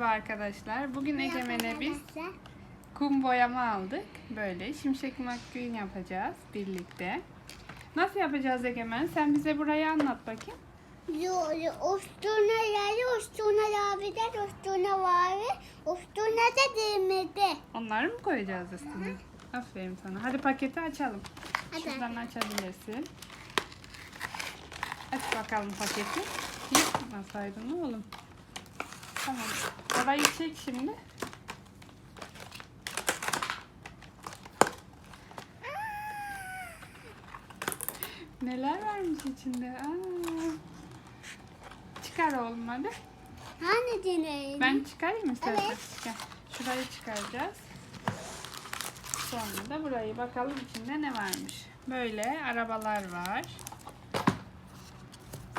Merhaba arkadaşlar. Bugün Egemen'e biz kum boyama aldık. Böyle şimşek McQueen yapacağız birlikte. Nasıl yapacağız Egemen? Sen bize burayı anlat bakayım. Üstüne yeri, üstüne abiler, üstüne var, üstüne de demedi. Onları mı koyacağız üstüne? Aferin sana. Hadi paketi açalım. Hadi. Şuradan açabilirsin. Aç bakalım paketi. Yırtmasaydın oğlum. Tamam. Orayı çek şimdi. Neler varmış içinde? Aa. Çıkar oğlum hadi. Hani dinleyin? Ben çıkarayım istersen. Evet. Gel. Şurayı çıkaracağız. Sonra da burayı bakalım içinde ne varmış. Böyle arabalar var.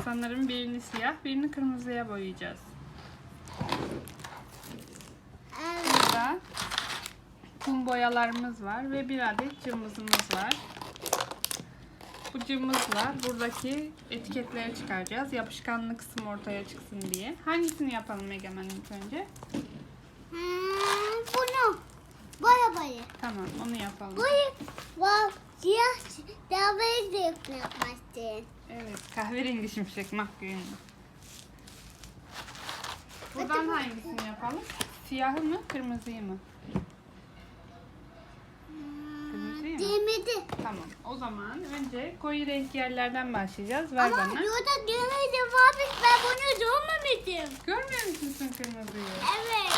Sanırım birini siyah, birini kırmızıya boyayacağız. Burada kum boyalarımız var ve bir adet cımbızımız var. Bu cımbızla buradaki etiketleri çıkaracağız. Yapışkanlık kısmı ortaya çıksın diye. Hangisini yapalım Egemen ilk önce? Ha, bunu. Boya boya. Tamam onu yapalım. Boya. Bak, siyah davet de yapmıştın. Evet kahverengi şimşek mahkûn. Buradan hangisini yapalım? Siyahı mı kırmızıyı mı? Kırmızıyı mı? Demedi. Tamam o zaman önce koyu renk yerlerden başlayacağız. Ver Ama bana. burada demedi varmış, ben bunu görmemiştim. Görmüyor musun sen kırmızıyı? Evet.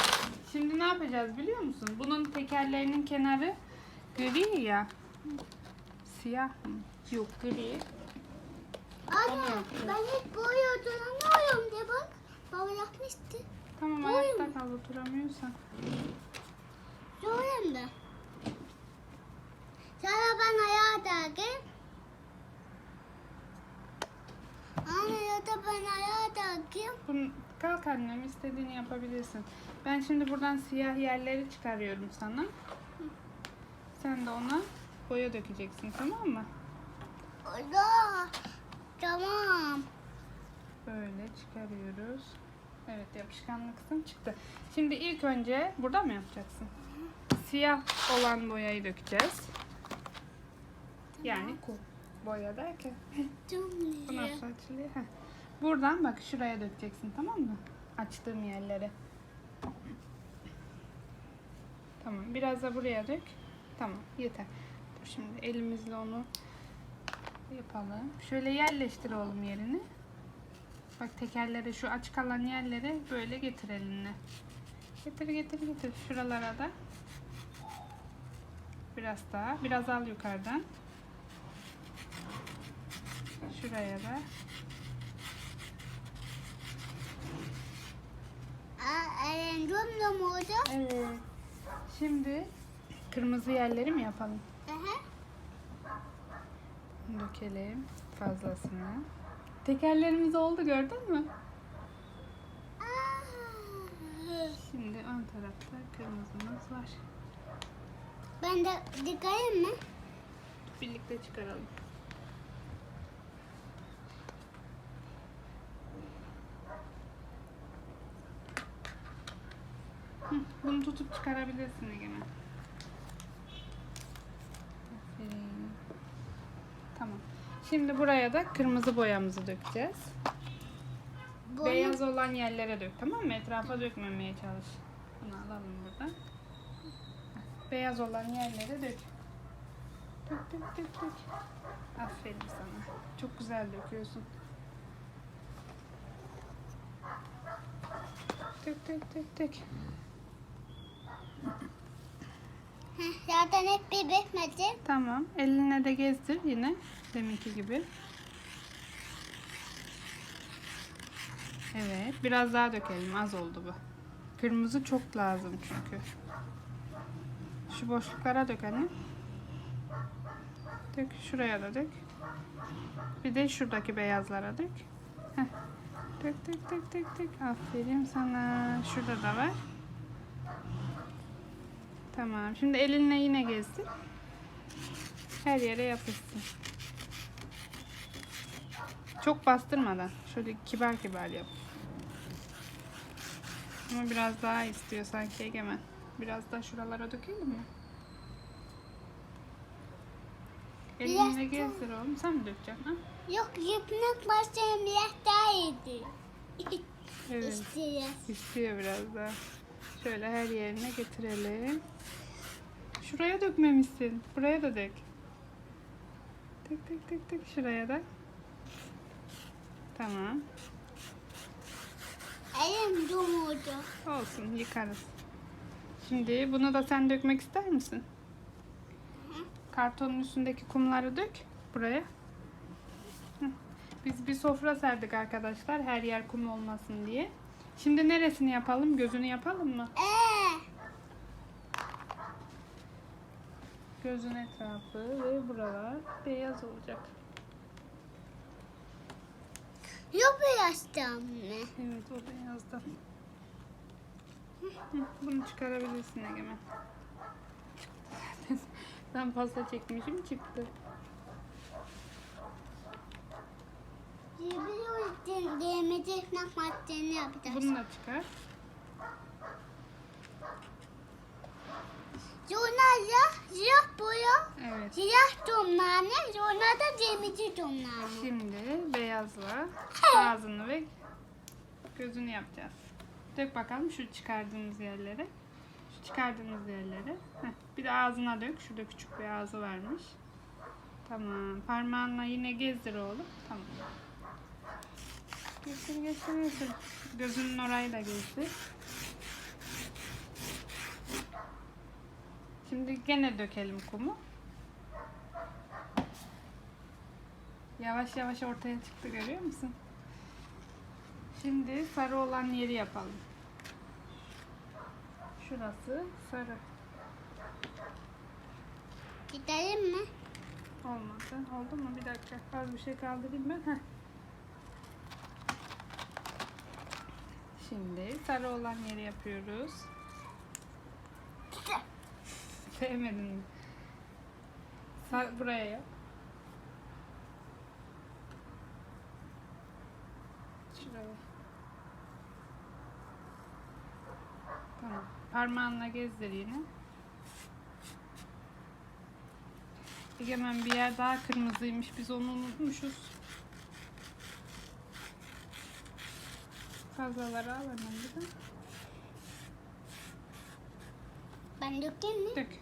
Şimdi ne yapacağız biliyor musun? Bunun tekerlerinin kenarı gri ya. Siyah mı? Yok gri. Anne, ben hiç boya oturamıyorum de bak. Baba yapmıştı. Tamam ayakta kal oturamıyorsan. Söyleyeyim de. Sana ben ayağa takayım. Anne ya da ben ayağa takayım. Bunu, kalk annem istediğini yapabilirsin. Ben şimdi buradan siyah yerleri çıkarıyorum sana. Sen de ona boya dökeceksin tamam mı? Ola. Tamam. Böyle çıkarıyoruz. Evet yapışkanlık kısım çıktı. Şimdi ilk önce burada mı yapacaksın? Siyah olan boyayı dökeceğiz. Yani kum boya derken. Bu nasıl açılıyor? Heh. Buradan bak şuraya dökeceksin tamam mı? Açtığım yerlere. Tamam biraz da buraya dök. Tamam yeter. Dur şimdi elimizle onu yapalım. Şöyle yerleştir oğlum yerini. Bak tekerlere şu açık kalan yerlere böyle getir elinle. Getir getir getir. Şuralara da. Biraz daha. Biraz al yukarıdan. Şuraya da. De mi oldu? Evet. Şimdi kırmızı yerleri mi yapalım? Aha. Dökelim fazlasını. Tekerlerimiz oldu gördün mü? Şimdi ön tarafta kırmızımız var. Ben de dikayım mı? Birlikte çıkaralım. Bunu tutup çıkarabilirsin Egemen. Aferin. Tamam. Şimdi buraya da kırmızı boyamızı dökeceğiz. Bunu- Beyaz olan yerlere dök tamam mı? Etrafa dökmemeye çalış. Bunu alalım buradan. Beyaz olan yerlere dök. Dök dök dök dök. Aferin sana. Çok güzel döküyorsun. Dök dök dök dök. Heh, Zaten hep bir bitmedi. Tamam. Eline de gezdir yine. Deminki gibi. Evet. Biraz daha dökelim. Az oldu bu. Kırmızı çok lazım çünkü. Şu boşluklara dök anne. Dök. Şuraya da dök. Bir de şuradaki beyazlara dök. Heh. Dök dök dök dök dök. Aferin sana. Şurada da var. Tamam. Şimdi elinle yine gezdir. Her yere yapışsın. Çok bastırmadan. Şöyle kibar kibar yap. Ama biraz daha istiyor sanki Egemen. Biraz daha şuralara dökelim mi? Elinle gezdir oğlum. Sen mi dökeceksin? Ha? Yok yapmak başlayan biraz daha iyiydi. Evet. İstiyor. İstiyor biraz daha. Şöyle her yerine getirelim. Şuraya dökmemişsin. Buraya da dök. Tık tık tık tık şuraya da. Tamam. Elim dumurdu. Olsun yıkarız. Şimdi bunu da sen dökmek ister misin? Kartonun üstündeki kumları dök buraya. Biz bir sofra serdik arkadaşlar her yer kum olmasın diye. Şimdi neresini yapalım? Gözünü yapalım mı? Ee, Gözün etrafı ve buralar beyaz olacak. yok birazdan mı? Evet o beyazdan. Bunu çıkarabilirsin Egemen. ben pasta çekmişim çıktı. Diyemeci ekmek maddeni yapacağız. Bunu da çıkar. Sonra ya siyah boya, Evet. siyah dumlane, sonra da diyemeci dumlane. Şimdi beyazla ağzını ve gözünü yapacağız. Dök bakalım şu çıkardığımız yerlere. Şu çıkardığımız yerlere. Heh, bir de ağzına dök. Şurada küçük bir ağzı varmış. Tamam. Parmağınla yine gezdir oğlum. Tamam. Gezdir gezdir gezdir. Gözünün orayı da gezdir. Şimdi gene dökelim kumu. Yavaş yavaş ortaya çıktı görüyor musun? Şimdi sarı olan yeri yapalım. Şurası sarı. Gidelim mi? Olmadı. Oldu mu? Bir dakika. Az bir şey kaldırayım ben. Heh. Şimdi sarı olan yeri yapıyoruz. Sevmedin mi? Sar, buraya yap. Şuraya. Tamam. Parmağınla gezdir yine. Egemen bir yer daha kırmızıymış. Biz onu unutmuşuz. Fazlaları al hemen. Ben dökeyim mi? Dök.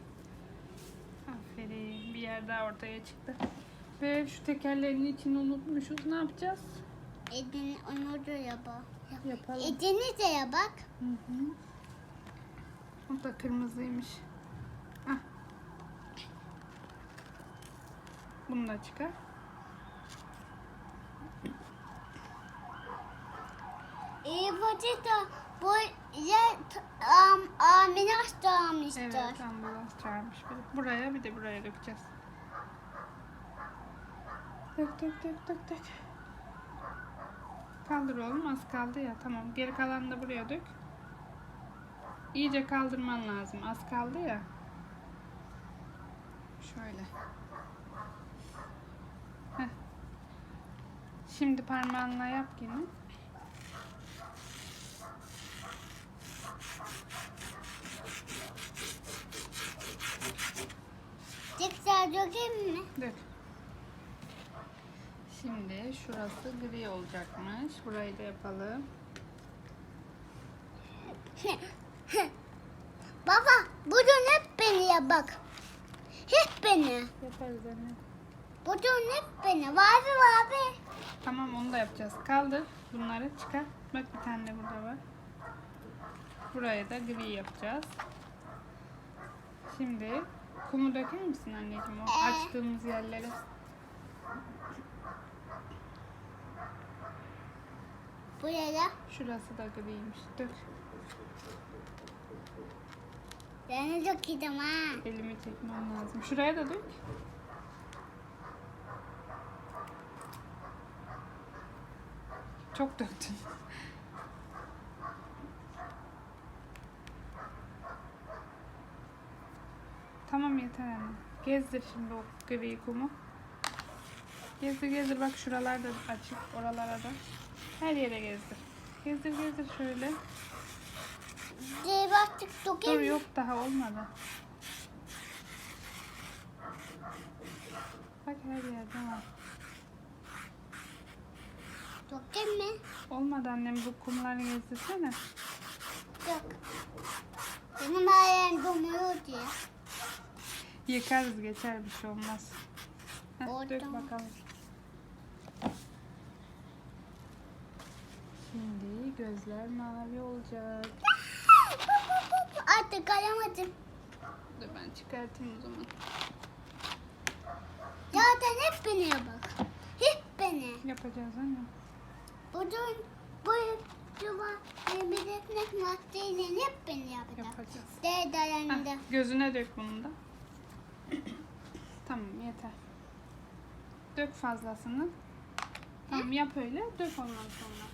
Aferin. Bir yer daha ortaya çıktı. Ve şu tekerlerin içini unutmuşuz. Ne yapacağız? Edini onu da yap. Yapalım. Edini de yap bak. Hı hı. O da kırmızıymış. Ah. Bunu da çıkar. İyi bacı da bu ya am, Aminas da almıştır. Evet ambulans çağırmış. Buraya bir de buraya dökeceğiz. Dök dök dök dök dök. Kaldır oğlum az kaldı ya tamam. Geri kalanı da buraya dök. İyice kaldırman lazım. Az kaldı ya. Şöyle. Heh. Şimdi parmağınla yap yine. Tekrar dökeyim mi? Dök. Şimdi şurası gri olacakmış. Burayı da yapalım. Baba budun hep beni yap bak. Hep beni. Yaparız anne. Budun hep beni. Vabi vabi. Tamam onu da yapacağız. Kaldır bunları çıkar. Bak bir tane de burada var. Buraya da gri yapacağız. Şimdi kumu döker misin anneciğim o Ee? açtığımız yerlere? Buraya Şurası da griymiş. Dök. ben de dökeceğim ha. Elimi çekmem lazım. Şuraya da dök. Çok döktün. Tamam yeter anne. Gezdir şimdi o gri kumu. Gezdir gezdir bak şuralar da açık oralara da. Her yere gezdir. Gezdir gezdir şöyle. Dur yok daha olmadı. Bak her yerde var. Dokayım mı? Olmadı annem bu kumları gezdirsene. Yok. Benim ayağım donuyor diye. Yıkarız geçer bir şey olmaz. Heh, dök bakalım. Şimdi gözler mavi olacak. Artık alamadım. Dur ben çıkartayım o zaman. Zaten hep beni bak. Hep beni. Yapacağız anne. Bugün bu yuva belirtmek maddeyle hep beni yapacak. Yapacağız. De Heh, dayandı. gözüne dök bunu da. Tamam yeter. Dök fazlasını. Tamam yap öyle. Dök ondan sonra.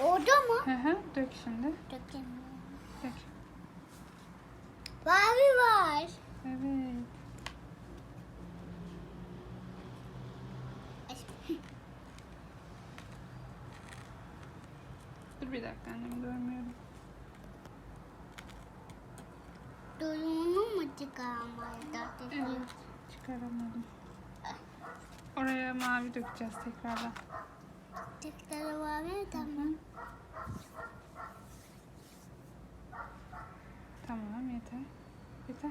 Oldu mu? Hı hı. Dök şimdi. Dökeyim. Dök. Mavi var. Evet. Dur bir dakika annem görmüyorum. Duyunu mu çıkarmalı? Evet. Çıkaramadım. Oraya mavi dökeceğiz tekrardan. Tekrar mı? Tamam. Tamam yeter. Yeter.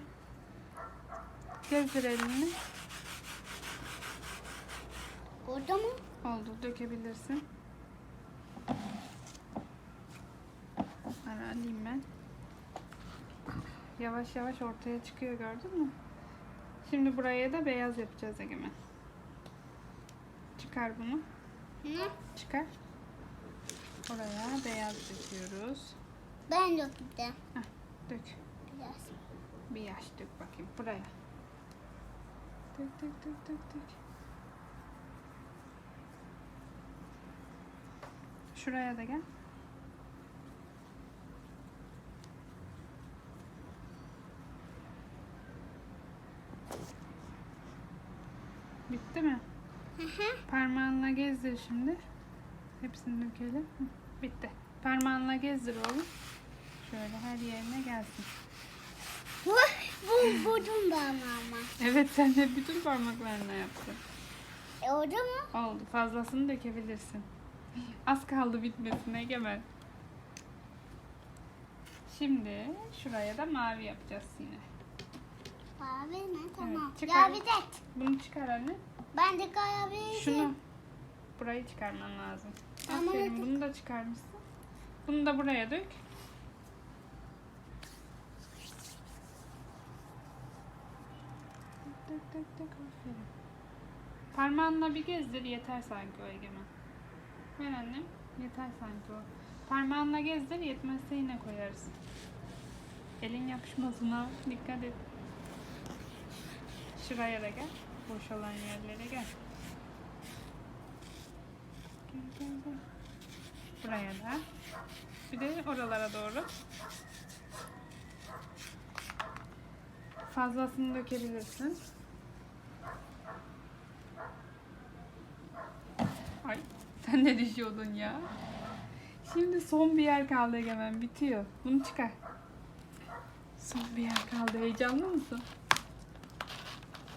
Gezdir elini. Oldu mu? Oldu. Dökebilirsin. Ara alayım ben. Yavaş yavaş ortaya çıkıyor gördün mü? Şimdi buraya da beyaz yapacağız Egemen. Çıkar bunu. Hı? Çıkar. Oraya beyaz döküyoruz. Ben döktüm. Heh, dök. Biraz. Bir yaş dök bakayım buraya. Dök dök dök dök dök. Şuraya da gel. Bitti mi? Hı hı. Parmağınla gezdir şimdi. Hepsini dökelim. Bitti. Parmağınla gezdir oğlum. Şöyle her yerine gelsin. Bu, bu ben ama. Evet sen de bütün parmaklarına yaptın. E, oldu mu? Oldu. Fazlasını dökebilirsin. Az kaldı bitmesine Egemen. Şimdi şuraya da mavi yapacağız yine. Mavi mi? Tamam. çıkar. ya bir de Bunu çıkar anne. ben de kahveyi Şunu. Burayı çıkarman lazım. Ama Aferin bunu da çıkarmışsın. Bunu da buraya dök. Dök dök dök aferin. Parmağınla bir gezdir yeter sanki o Egemen. Ver annem. Yeter sanki o. Parmağınla gezdir yetmezse yine koyarız. Elin yapışmasın ha. Dikkat et. Şuraya da gel. Boş olan yerlere gel. Buraya da. Bir de oralara doğru. Fazlasını dökebilirsin. Ay sen ne düşüyordun ya? Şimdi son bir yer kaldı Egemen bitiyor. Bunu çıkar. Son bir yer kaldı. Heyecanlı mısın?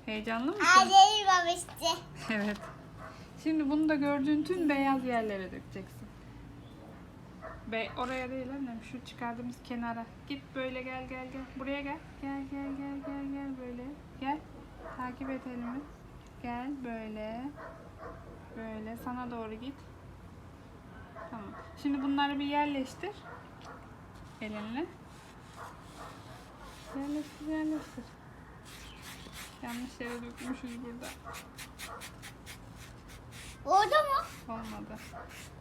Heyecanlı mısın? Babişti. Evet. Şimdi bunu da gördüğün tüm beyaz yerlere dökeceksin. Be oraya değil annem şu çıkardığımız kenara. Git böyle gel gel gel. Buraya gel. Gel gel gel gel gel böyle. Gel. Takip et elimi. Gel böyle. Böyle sana doğru git. Tamam. Şimdi bunları bir yerleştir. Elinle. Yerleştir yerleştir. Yanlış yere dökmüşüz burada. Oldu mu? Olmadı.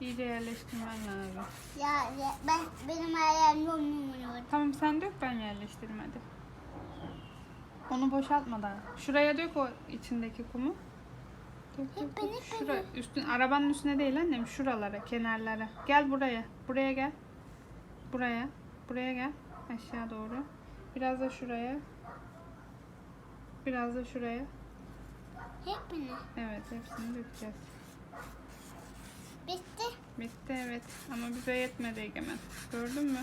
İyice yerleştirmen lazım. Ya, ya ben benim ayağım donuyor. Tamam sen dök ben yerleştireyim hadi. Onu boşaltma daha. Şuraya dök o içindeki kumu. Dök, dök. Şura, üstün, arabanın üstüne değil annem şuralara, kenarlara. Gel buraya. Buraya gel. Buraya. Buraya gel. Aşağı doğru. Biraz da şuraya. Biraz da şuraya. Hep beni. Evet hepsini dökeceğiz. Bitti. Bitti evet ama bize yetmedi Egemen. Gördün mü?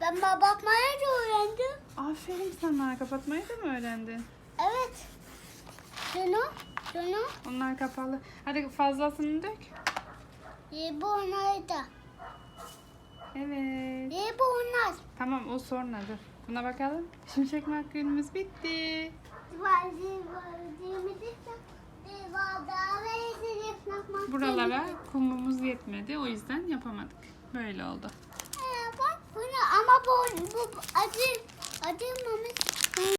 Ben bakmaya da öğrendim. Aferin sana. Kapatmayı da mı öğrendin? Evet. Şunu, şunu. Onlar kapalı. Hadi fazlasını dök. Ye bu onları da. Evet. Ye bu onlar. Tamam o sonra dur. Buna bakalım. Şimşek makyajımız bitti. Buralara kumumuz yetmedi. O yüzden yapamadık. Böyle oldu. Ee, bak bunu ama bu, bu acı acımamış